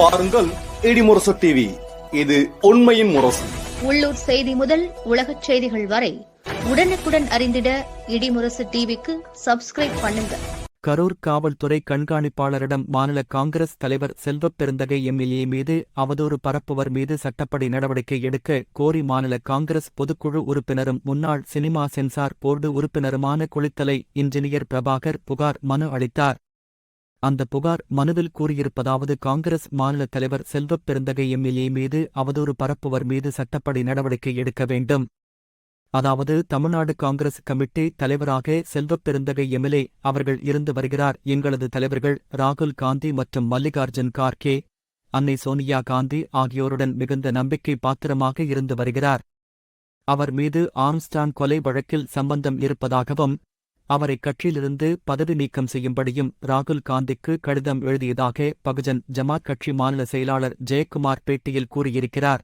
பாருங்கள் இடிமுரசு டிவி இது உண்மையின் முரசு. உள்ளூர் செய்தி முதல் உலகச் செய்திகள் வரை உடனுக்குடன் அறிந்திட இடிமுரசு டிவிக்கு சப்ஸ்கிரைப் பண்ணுங்க. கரூர் காவல்துறை கண்காணிப்பாளரிடம் மாநில காங்கிரஸ் தலைவர் செல்வப் பெருந்தகை எம்எல்ஏ மீது அவதூறு பரப்புவர் மீது சட்டப்படி நடவடிக்கை எடுக்க கோரி மாநில காங்கிரஸ் பொதுக்குழு உறுப்பினரும் முன்னாள் சினிமா சென்சார் போர்டு உறுப்பினருமான குளித்தலை இன்ஜினியர் பிரபாகர் புகார் மனு அளித்தார். அந்த புகார் மனுவில் கூறியிருப்பதாவது காங்கிரஸ் மாநில தலைவர் செல்வப் பெருந்தகை எம்எல்ஏ மீது அவதூறு பரப்புவர் மீது சட்டப்படி நடவடிக்கை எடுக்க வேண்டும். அதாவது தமிழ்நாடு காங்கிரஸ் கமிட்டி தலைவராக செல்வப் பெருந்தகை எம்எல்ஏ அவர்கள் இருந்து வருகிறார் எங்களது தலைவர்கள் ராகுல் காந்தி மற்றும் மல்லிகார்ஜுன் கார்கே அன்னை சோனியா காந்தி ஆகியோருடன் மிகுந்த நம்பிக்கை பாத்திரமாக இருந்து வருகிறார். அவர் மீது ஆம்ஸ்டாங் கொலை வழக்கில் சம்பந்தம் இருப்பதாகவும் அவரை கட்சியிலிருந்து பதவி நீக்கம் செய்யும்படியும் ராகுல் காந்திக்கு கடிதம் எழுதியதாக பகுஜன் ஜமாத் கட்சி மாநில செயலாளர் ஜெயக்குமார் பேட்டியில் கூறியிருக்கிறார்.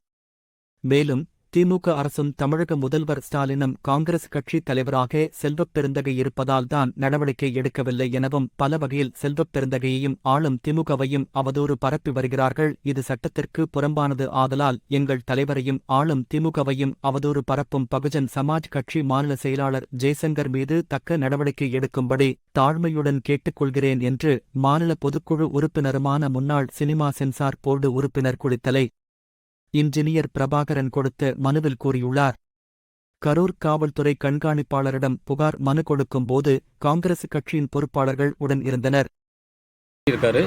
மேலும் திமுக அரசும் தமிழக முதல்வர் ஸ்டாலினும் காங்கிரஸ் கட்சி தலைவராக செல்வப் பெருந்தகை இருப்பதால் தான் நடவடிக்கை எடுக்கவில்லை எனவும் பல வகையில் செல்வப் பெருந்தகையையும் ஆளும் திமுகவையும் அவதூறு பரப்பி வருகிறார்கள். இது சட்டத்திற்கு புறம்பானது ஆதலால் எங்கள் தலைவரையும் ஆளும் திமுகவையும் அவதூறு பரப்பும் பகுஜன் சமாஜ் கட்சி மாநில செயலாளர் ஜெய்சங்கர் மீது தக்க நடவடிக்கை எடுக்கும்படி தாழ்மையுடன் கேட்டுக்கொள்கிறேன் என்று மாநில பொதுக்குழு உறுப்பினருமான முன்னாள் சினிமா சென்சார் போர்டு உறுப்பினர் குளித்தலை இன்ஜினியர் பிரபாகரன் கொடுத்த மனுவில் கூறியுள்ளார். கரூர் காவல்துறை கண்காணிப்பாளரிடம் புகார் மனு கொடுக்கும் போது காங்கிரஸ் கட்சியின் பொறுப்பாளர்கள் உடன் இருந்தனர். இருக்காரு.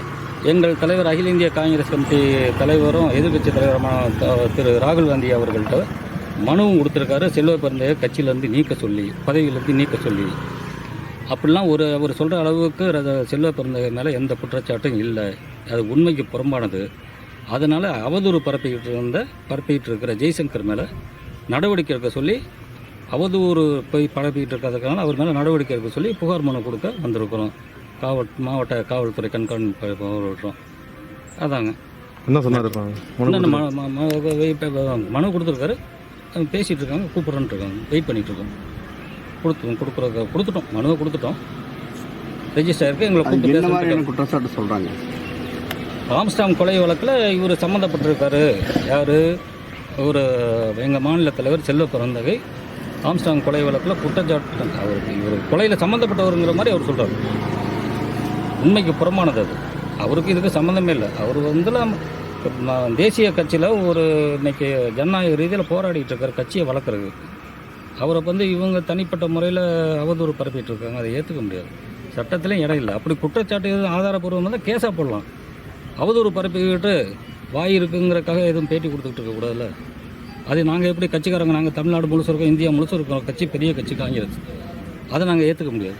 எங்கள் தலைவர் அகில இந்திய காங்கிரஸ் கமிட்டி தலைவரும் எதிர்க்கட்சி தலைவருமான திரு ராகுல் காந்தி அவர்கள்ட்ட மனுவும் கொடுத்துருக்காரு. செல்வ பிறந்தைய கட்சியிலேருந்து நீக்க சொல்லி பதவியிலேருந்து நீக்க சொல்லி. அப்படிலாம் ஒரு அவர் சொல்கிற அளவுக்கு செல்வ பிறந்த மேலே எந்த குற்றச்சாட்டும் இல்லை. அது உண்மைக்கு புறம்பானது. அதனால் அவதூறு பரப்பிக்கிட்டு இருந்த பரப்பிக்கிட்டு இருக்கிற ஜெய்சங்கர் மேலே நடவடிக்கை எடுக்க சொல்லி அவதூறு போய் பரப்பிக்கிட்டு இருக்கிறதுக்கான அவர் மேலே நடவடிக்கை எடுக்க சொல்லி புகார் மனு கொடுக்க வந்திருக்கிறோம். காவல் மாவட்ட காவல்துறை கண்காணிப்பு அதாங்க. என்ன சொன்னார் மனு கொடுத்துருக்காரு. அவங்க பேசிகிட்டு இருக்காங்க கூப்பிட்றேன்ட்டு இருக்காங்க. வெயிட் பண்ணிட்டு இருக்கோம். கொடுத்து கொடுக்குற கொடுத்துட்டோம். மனுவை கொடுத்துட்டோம். ரெஜிஸ்டர் ஆயிருக்கு. எங்களை கூப்பிட்டு குற்றச்சாட்டு சொல்றாங்க? ஆம்ஸ்டாம் கொலை வழக்கில் இவர் சம்மந்தப்பட்டிருக்காரு யார்? ஒரு எங்கள் மாநில தலைவர் செல்வ பிறந்தகை ஆம்ஸ்டாங் கொலை வழக்கில் குற்றச்சாட்டு அவருக்கு இவர் கொலையில் சம்மந்தப்பட்டவருங்கிற மாதிரி அவர் சொல்கிறார் உண்மைக்கு புறமானது அது. அவருக்கு இதுக்கு சம்மந்தமே இல்லை. அவர் வந்து தேசிய கட்சியில் ஒரு இன்னைக்கு ஜனநாயக ரீதியில் போராடிட்டு இருக்கார் கட்சியை வளர்க்குறது அவரை வந்து இவங்க தனிப்பட்ட முறையில் அவதூறு பரப்பிட்டு இருக்காங்க. அதை ஏற்றுக்க முடியாது. சட்டத்திலையும் இடம் இல்லை. அப்படி குற்றச்சாட்டு எதுவும் ஆதாரப்பூர்வம் தான் கேஸாக போடலாம். அவதூறு பரப்பிக்கிட்டு வாய் இருக்குங்கிறக்காக எதுவும் பேட்டி கொடுத்துக்கிட்டு இருக்கக்கூடாதுல்ல அது நாங்கள் எப்படி கட்சிக்காரங்க நாங்கள் தமிழ்நாடு முழுசும் இருக்கோம் இந்தியா முழுசும் இருக்கோம் கட்சி பெரிய கட்சி காங்கிரஸ். அதை நாங்கள் ஏற்றுக்க முடியாது.